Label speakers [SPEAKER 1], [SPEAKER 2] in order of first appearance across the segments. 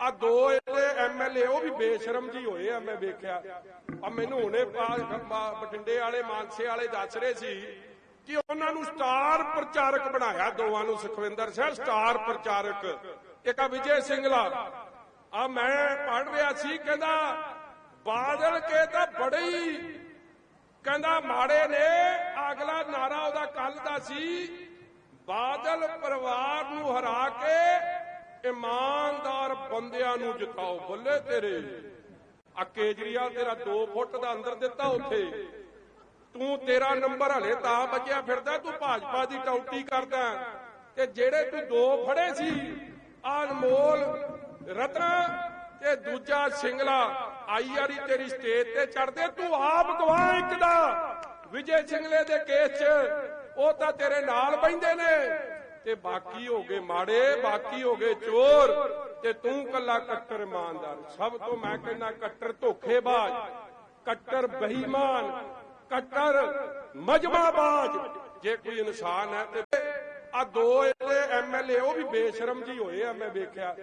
[SPEAKER 1] ਆ ਦੋ ਇਹਦੇ ਐਮਐਲਏ ਉਹ ਵੀ ਬੇਸ਼ਰਮ ਜੀ ਹੋਏ ਆ, ਮੈਂ ਵੇਖਿਆ। ਆ ਮੈਨੂੰ ਹੁਣੇ ਪਾ- ਵਾਲੇ, ਮਾਨਸੇ ਵਾਲੇ ਦੱਸ ਰਹੇ ਸੀ ਕਿ ਉਹਨਾਂ ਨੂੰ ਸਟਾਰ ਪ੍ਰਚਾਰਕ ਬਣਾਇਆ ਦੋਵਾਂ ਨੂੰ, ਸੁਖਵਿੰਦਰ ਸਿੰਘ, ਸਟਾਰ ਪ੍ਰਚਾਰਕ। ਇੱਕ ਆ ਵਿਜੇ ਸਿੰਗਲਾ। ਆ ਮੈਂ ਪੜ ਰਿਹਾ ਸੀ, ਕਹਿੰਦਾ, ਬਾਦਲ ਕੇ ਤਾਂ ਬੜੇ ਹੀ ਕਹਿੰਦਾ, ਮਾੜੇ ਨੇ, ਅਗਲਾ ਨਾਰਾ ਉਹਦਾ ਕੱਲ ਦਾ ਸੀ। ਬਾਦਲ ਪਰਿਵਾਰ ਨੂੰ ਹਰਾ ਕੇ ਇਮਾਨਦਾਰ ਬੰਦਿਆਂ ਨੂੰ ਜਿਤਾਓ, ਬੱਲੇ ਤੇਰੇ। ਆ ਕੇਜਰੀਵਾਲ ਤੇਰਾ 2 ਫੁੱਟ ਦਾ ਅੰਦਰ ਦਿੱਤਾ ਉੱਥੇ। ਤੂੰ ਤੇਰਾ ਨੰਬਰ ਹਲੇ ਤਾਂ ਬਚਿਆ ਫਿਰਦਾ, ਤੂੰ ਭਾਜਪਾ ਦੀ ਟੌਟੀ ਕਰਦਾ। ਤੇ ਜਿਹੜੇ ਤੂੰ ਦੋ ਫੜੇ ਸੀ ਅਨਮੋਲ ਰਤਨਾ ਤੇ ਦੂਜਾ ਸਿੰਗਲਾ, ਆਈ ਆਰੀ ਤੇਰੀ ਸਟੇਜ ਤੇ ਚੜਦੇ ਤੂੰ ਆਪ ਗਵਾਹ ਇੱਕ ਦਾ। ਵਿਜੇ ਸਿੰਗਲੇ ਦੇ ਕੇਸ 'ਚ ਉਹ ਤਾਂ ਤੇਰੇ ਨਾਲ ਬੈੰਦੇ ਨੇ। ਤੇ ਬਾਕੀ ਹੋ ਗਏ ਮਾੜੇ, ਬਾਕੀ ਹੋ ਗਏ ਚੋਰ ਤੇ ਤੂੰ ਕੱਲਾ ਕੱਟਰ ਇਮਾਨਦਾਰ। ਸਭ ਤੋਂ ਮੈਂ ਕਹਿੰਦਾ ਕੱਟਰ ਧੋਖੇਬਾਜ਼, ਕੱਟਰ ਬੇਈਮਾਨ, ਕੱਟਰ ਮਜਮਾਬਾਜ਼ ਜੇ ਕੋਈ ਇਨਸਾਨ ਹੈ ਤੇ ਆ ਦੋ ਇਹਦੇ ਐਮਐਲਏ ਉਹ ਵੀ ਬੇਸ਼ਰਮ ਜੀ ਹੋਏ ਆ, ਮੈਂ ਵੇਖਿਆ।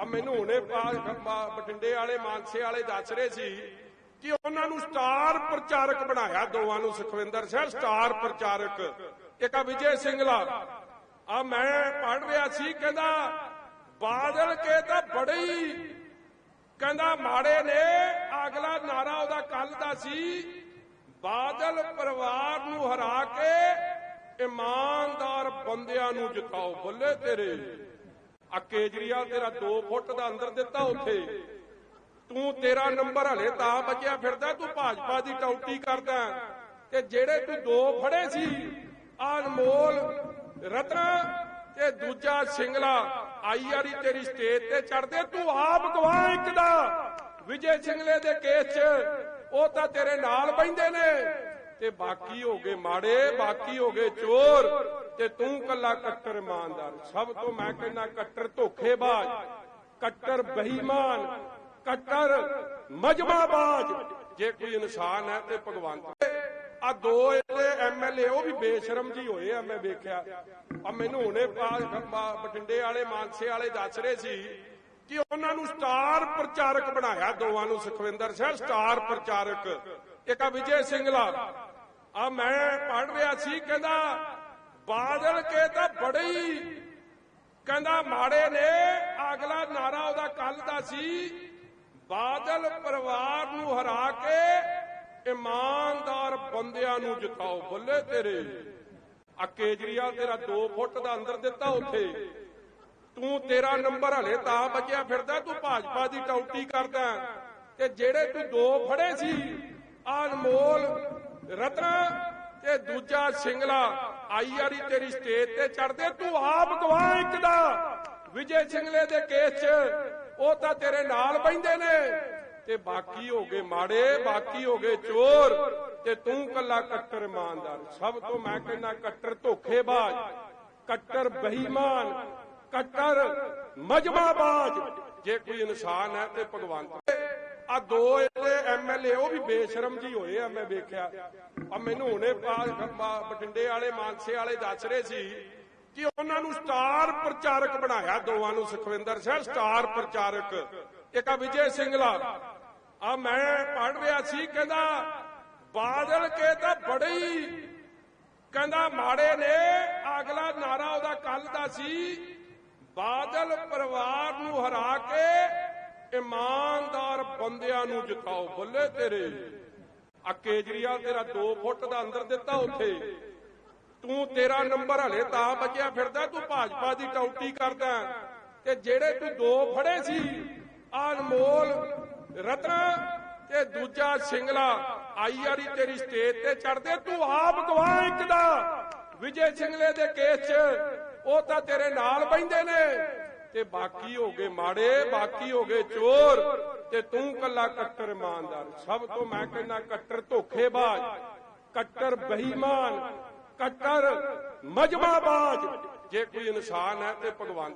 [SPEAKER 1] ਆ ਮੈਨੂੰ ਹੁਣੇ ਪਾ- ਪਾ- ਬਠਿੰਡੇ ਵਾਲੇ, ਮਾਨਸੇ ਵਾਲੇ ਦੱਸ ਰਹੇ ਸੀ ਕਿ ਉਹਨਾਂ ਨੂੰ ਸਟਾਰ ਪ੍ਰਚਾਰਕ ਬਣਾਇਆ, ਦੋਵਾਂ ਨੂੰ ਸੁਖਵਿੰਦਰ ਸਿੰਘ, ਸਟਾਰ ਪ੍ਰਚਾਰਕ। ਇੱਕ ਆ ਵਿਜੇ ਸਿੰਗਲਾ ਆ ਮੈਂ ਪੜ ਰਿਹਾ ਸੀ, ਕਹਿੰਦਾ, ਬਾਦਲ ਕੇ ਤਾਂ ਬੜੇ ਕਹਿੰਦਾ ਮਾੜੇ ਨੇ, ਅਗਲਾ ਨਾਰਾ ਉਹਦਾ ਕੱਲ ਦਾ ਸੀ। ਬਾਦਲ ਪਰਿਵਾਰ ਨੂੰ ਹਰਾ ਕੇ ਇਮਾਨਦਾਰ ਬੰਦਿਆਂ ਨੂੰ ਜਿਤਾਓ, ਬੱਲੇ ਤੇਰੇ। ਆ ਕੇਜਰੀਵਾਲ ਤੇਰਾ 2 ਫੁੱਟ ਦਾ ਅੰਦਰ ਦਿੱਤਾ ਉੱਥੇ। ਤੂੰ ਤੇਰਾ ਨੰਬਰ ਹਲੇ ਤਾਂ ਬਚਿਆ ਫਿਰਦਾ, ਤੂੰ ਭਾਜਪਾ ਦੀ ਟੌਟੀ ਕਰਦਾ। ਤੇ ਜਿਹੜੇ ਤੂੰ ਦੋ ਫੜੇ ਸੀ ਆਹ ਅਨਮੋਲ ਰਤਨਾ ਤੇ ਦੂਜਾ ਸਿੰਗਲਾ ਆਈ ਵਾਰੀ ਤੇਰੀ ਸਟੇਜ ਤੇ ਚੜਦੇ ਤੂੰ ਆਪ ਗਵਾਹ ਇੱਕ ਦਾ। ਵਿਜੇ ਸਿੰਗਲੇ ਦੇ ਕੇਸ 'ਚ, ਉਹ ਤਾਂ ਤੇਰੇ ਨਾਲ ਬੈੰਦੇ ਨੇ। ਤੇ ਬਾਕੀ ਹੋ ਗਏ ਮਾੜੇ, ਬਾਕੀ ਹੋ ਗਏ ਚੋਰ, ਤੇ ਤੂੰ ਕੱਲਾ ਕੱਟਰ ਇਮਾਨਦਾਰ। ਸਭ ਤੋਂ ਮੈਂ ਕਹਿੰਦਾ ਕੱਟਰ ਧੋਖੇਬਾਜ਼, ਕੱਟਰ ਬੇਈਮਾਨ ਕੱਟਰ ਮਜਮਾਬਾਜ਼ ਜੇ ਕੋਈ ਇਨਸਾਨ ਹੈ ਤੇ ਭਗਵੰਤ ਆ ਦੋ ਇਹਦੇ ਐਮਐਲਏ ਉਹ ਵੀ ਬੇਸ਼ਰਮ ਜੀ ਹੋਏ ਆ, ਮੈਂ ਵੇਖਿਆ। ਆ ਮੈਨੂੰ ਹੁਣੇ ਪਾ- ਵਾਲੇ, ਮਾਨਸੇ ਵਾਲੇ ਦੱਸ ਰਹੇ ਸੀ ਕਿ ਉਹਨਾਂ ਨੂੰ ਸਟਾਰ ਪ੍ਰਚਾਰਕ ਬਣਾਇਆ ਦੋਵਾਂ ਨੂੰ, ਸੁਖਵਿੰਦਰ ਸਿੰਘ, ਸਟਾਰ ਪ੍ਰਚਾਰਕ। ਇੱਕ ਆ ਵਿਜੇ ਸਿੰਗਲਾ। ਆ ਮੈਂ ਪੜ ਰਿਹਾ ਸੀ, ਕਹਿੰਦਾ, ਬਾਦਲ ਕੇ ਤਾਂ ਬੜੇ ਹੀ ਕਹਿੰਦਾ, ਮਾੜੇ ਨੇ, ਅਗਲਾ ਨਾਰਾ ਉਹਦਾ ਕੱਲ ਦਾ ਸੀ। ਬਾਦਲ ਪਰਿਵਾਰ ਨੂੰ ਹਰਾ ਕੇ ਇਮਾਨਦਾਰ ਬੰਦਿਆਂ ਨੂੰ ਜਿਤਾਓ, ਬੱਲੇ ਤੇਰੇ। ਆ ਕੇਜਰੀਵਾਲ ਤੇਰਾ 2 ਫੁੱਟ ਦਾ ਅੰਦਰ ਦਿੱਤਾ ਉੱਥੇ। ਤੂੰ ਤੇਰਾ ਨੰਬਰ ਹਲੇ ਤਾਂ ਬਚਿਆ ਫਿਰਦਾ, ਤੂੰ ਭਾਜਪਾ ਦੀ ਟੌਟੀ ਕਰਦਾ। ਤੇ ਜਿਹੜੇ ਤੂੰ ਦੋ ਫੜੇ ਸੀ ਅਨਮੋਲ, ਰਤਨਾ ਤੇ ਦੂਜਾ ਸਿੰਗਲਾ, ਆਈ ਆਰੀ ਤੇਰੀ ਸਟੇਜ ਤੇ ਚੜਦੇ ਤੂੰ ਆਪ ਗਵਾਹ ਇੱਕ ਦਾ। ਵਿਜੇ ਸਿੰਗਲੇ ਦੇ ਕੇਸ 'ਚ ਉਹ ਤਾਂ ਤੇਰੇ ਨਾਲ ਬੈੰਦੇ ਨੇ। ਤੇ ਬਾਕੀ ਹੋ ਗਏ ਮਾੜੇ, ਬਾਕੀ ਹੋ ਗਏ ਚੋਰ ਤੇ ਤੂੰ ਕੱਲਾ ਕੱਟਰ ਇਮਾਨਦਾਰ। ਸਭ ਤੋਂ ਮੈਂ ਕਹਿੰਦਾ ਕੱਟਰ ਧੋਖੇਬਾਜ਼, ਕੱਟਰ ਬੇਈਮਾਨ, ਕੱਟਰ ਮਜਮਾਬਾਜ਼ ਜੇ ਕੋਈ ਇਨਸਾਨ ਹੈ ਤੇ ਭਗਵੰਤ। ਆ ਦੋ ਇਹਦੇ ਐਮਐਲਏ ਉਹ ਵੀ ਬੇਸ਼ਰਮ ਜੀ ਹੋਏ ਆ, ਮੈਂ ਵੇਖਿਆ। ਆ ਮੈਨੂੰ ਹੁਣੇ ਪਾ- ਬਠਿੰਡੇ ਵਾਲੇ, ਮਾਨਸੇ ਵਾਲੇ ਦੱਸ ਰਹੇ ਸੀ ਕਿ ਉਹਨਾਂ ਨੂੰ ਸਟਾਰ ਪ੍ਰਚਾਰਕ ਬਣਾਇਆ, ਦੋਵਾਂ ਨੂੰ ਸੁਖਵਿੰਦਰ ਸਿੰਘ, ਸਟਾਰ ਪ੍ਰਚਾਰਕ। ਇੱਕ ਆ ਵਿਜੇ ਸਿੰਗਲਾ ਆ ਮੈਂ ਪੜ ਰਿਹਾ ਸੀ, ਕਹਿੰਦਾ, ਬਾਦਲ ਕੇ ਤਾਂ ਬੜੇ ਹੀ, ਕਹਿੰਦਾ ਮਾੜੇ ਨੇ, ਅਗਲਾ ਨਾਰਾ ਉਹਦਾ ਕੱਲ ਦਾ ਸੀ। ਬਾਦਲ ਪਰਿਵਾਰ ਨੂੰ ਹਰਾ ਕੇ ਇਮਾਨਦਾਰ ਬੰਦਿਆਂ ਨੂੰ ਜਿਤਾਓ, ਬੱਲੇ ਤੇਰੇ। ਆ ਕੇਜਰੀਵਾਲ ਤੇਰਾ 2 ਫੁੱਟ ਦਾ ਅੰਦਰ ਦਿੱਤਾ ਉੱਥੇ। ਤੂੰ ਤੇਰਾ ਨੰਬਰ ਹਲੇ ਤਾਂ ਬਚਿਆ ਫਿਰਦਾ, ਤੂੰ ਭਾਜਪਾ ਦੀ ਟੌਟੀ ਕਰਦਾ। ਤੇ ਜਿਹੜੇ ਤੂੰ ਦੋ ਫੜੇ ਸੀ ਆਹ ਅਨਮੋਲ ਰਤਨਾ ਤੇ ਦੂਜਾ ਸਿੰਗਲਾ ਆਈ ਆਰੀ ਤੇਰੀ ਸਟੇਜ ਤੇ ਚੜਦੇ ਤੂੰ ਆਪ ਗਵਾਹ ਇੱਕ ਦਾ। ਵਿਜੇ ਸਿੰਗਲੇ ਦੇ ਕੇਸ 'ਚ ਉਹ ਤਾਂ ਤੇਰੇ ਨਾਲ ਬੈੰਦੇ ਨੇ। ਤੇ ਬਾਕੀ ਹੋ ਗਏ ਮਾੜੇ, ਬਾਕੀ ਹੋ ਗਏ ਚੋਰ, ਤੇ ਤੂੰ ਕੱਲਾ ਕੱਟਰ ਇਮਾਨਦਾਰ। ਸਭ ਤੋਂ ਮੈਂ ਕਹਿੰਦਾ ਕੱਟਰ ਧੋਖੇਬਾਜ਼, ਕੱਟਰ ਬੇਈਮਾਨ, ਕੱਟਰ ਮਜਮਾਬਾਜ਼। ਜੇ ਕੋਈ ਇਨਸਾਨ ਹੈ ਤੇ ਭਗਵਾਨ